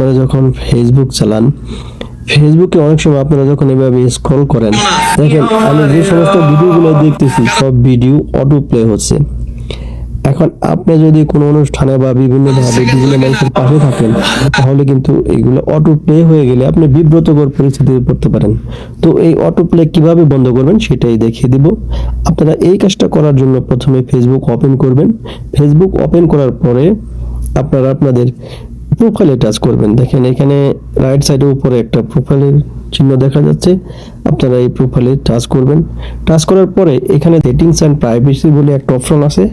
আপনারা যখন ফেসবুক চালান ফেসবুকে অনেক সময় আপনারা যখন এভাবে স্ক্রল করেন, দেখেন আমি যে সমস্ত ভিডিওগুলো দেখতেছি, সব ভিডিও অটো প্লে হচ্ছে। এখন আপনি যদি কোনো অনুষ্ঠানে বা বিভিন্ন ভাবে বিভিন্ন মানুষের পাশে থাকেন, তাহলে কিন্তু এইগুলো অটো প্লে হয়ে গেলে আপনি বিব্রতকর পরিস্থিতিতে পড়তে পারেন। তো এই অটো প্লে কীভাবে বন্ধ করবেন সেটাই দেখিয়ে দিব। আপনারা এই কাজটা করার জন্য প্রথমে ফেসবুক ওপেন করবেন। ফেসবুক ওপেন করার পরে আপনারা আপনাদের প্রোফাইলে টাচ করবেন। দেখেন এখানে রাইট সাইডে উপরে একটা প্রোফাইলের চিহ্ন দেখা যাচ্ছে। আপনারা এই প্রোফাইলে টাচ করবেন। টাচ করার পরে এখানে সেটিংস অ্যান্ড প্রাইভেসি বলে একটা অপশন আছে।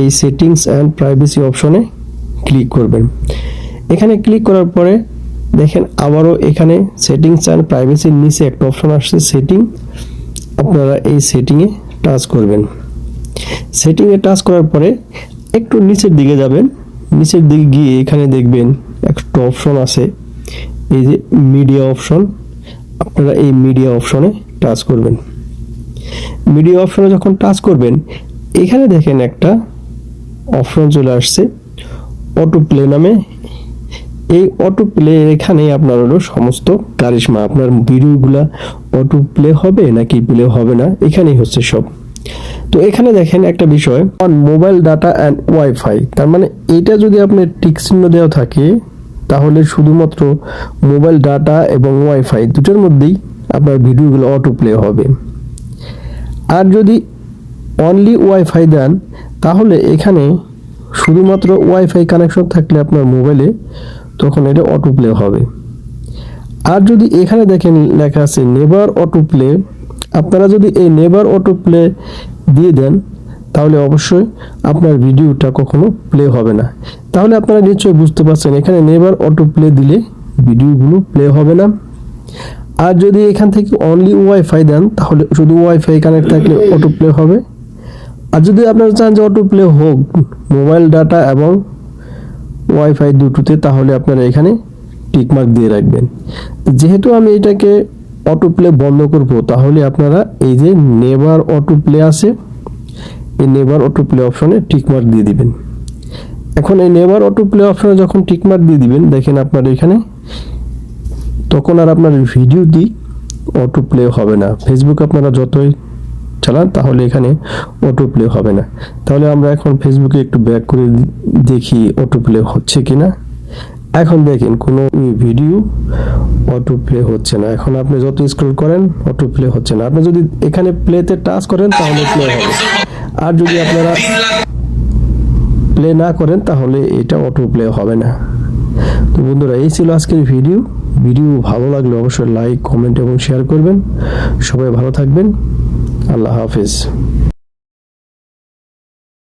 এই সেটিংস অ্যান্ড প্রাইভেসি অপশনে ক্লিক করবেন। এখানে ক্লিক করার পরে দেখেন আবারও এখানে সেটিংস অ্যান্ড প্রাইভেসির নিচে একটা অপশন আসছে সেটিং আপনারা এই সেটিংয়ে টাচ করবেন। সেটিংয়ে টাচ করার পরে একটু নিচের দিকে যাবেন। নিচের দিকে গিয়ে এখানে দেখবেন একটা অপশন আছে। এই যে মিডিয়া অপশন আপনারা এই মিডিয়া অপশনে টাচ করবেন। মিডিয়া অপশনে যখন টাচ করবেন, এখানে দেখেন একটা অপশন চলে আসছে অটো প্লে নামে। এই অটো প্লে এখানে আপনার হলো সমস্ত কারিশমা আপনার ভিডিওগুলা অটো প্লে হবে নাকি প্লে হবে না, এখানেই হচ্ছে সব। তো এখানে দেখেন একটা বিষয় on mobile data and wifi তার মানে এটা যদি আপনার টিক চিহ্ন দেওয়া থাকে, তাহলে শুধুমাত্র মোবাইল ডাটা এবং ওয়াইফাই দুটোর মধ্যেই আপনার ভিডিওগুলো অটো প্লে হবে। আর যদি অনলি ওয়াইফাই দেন, তাহলে এখানে শুধুমাত্র ওয়াইফাই কানেকশন থাকলে আপনার মোবাইলে তখন এটা অটো প্লে হবে। আর যদি এখানে দেখেন লেখা আছে নেভার অটো প্লে আপনারা যদি এই নেভার অটো প্লে দিয়ে দেন, তাহলে অবশ্যই আপনার ভিডিওটা কখনো প্লে হবে না। তাহলে আপনারা নিশ্চয়ই বুঝতে পারছেন, এখানে নেভার অটো প্লে দিলে ভিডিওগুলো প্লে হবে না। আর যদি এখান থেকে অনলি ওয়াইফাই দেন, তাহলে শুধু ওয়াইফাই কানেক্ট থাকলে অটো প্লে হবে। আর যদি আপনারা চান যে অটো প্লে হোক, মোবাইল ডাটা এবং ওয়াইফাই দুটোতে, তাহলে আপনারা এখানে টিকমার্ক দিয়ে রাখবেন। যেহেতু আমি এটাকে অটো প্লে বন্ধ করব, তাহলে আপনারা এই যে নেভার অটো প্লে আছে, এই নেভার অটো প্লে অপশনে টিকমার্ক দিয়ে দিবেন। এখন এই নেভার অটো প্লে অপশনে যখন টিকমার্ক দিয়ে দিবেন, দেখেন আপনার এখানে, তখন আর আপনার ভিডিওটি অটো প্লে হবে না। ফেসবুক আপনারা যতই চালান, তাহলে এখানে অটো প্লে হবে না। তাহলে আমরা এখন ফেসবুকে একটু ব্যাক করে দেখি অটো প্লে হচ্ছে কিনা। এখন দেখেন, কোনো ভিডিও অটো প্লে হচ্ছে না। এখন আপনি যত স্ক্রল করেন অটো প্লে হচ্ছে না। আপনি যদি এখানে প্লেতে টাচ করেন, তাহলে প্লে হবে। আর যদি আপনারা প্লে না করেন, তাহলে এটা অটো প্লে হবে না। তো বন্ধুরা, এই ছিল আজকের ভিডিও ভিডিও ভালো লাগলে অবশ্যই লাইক কমেন্ট এবং শেয়ার করবেন। সবাই ভালো থাকবেন। আল্লাহ হাফেজ।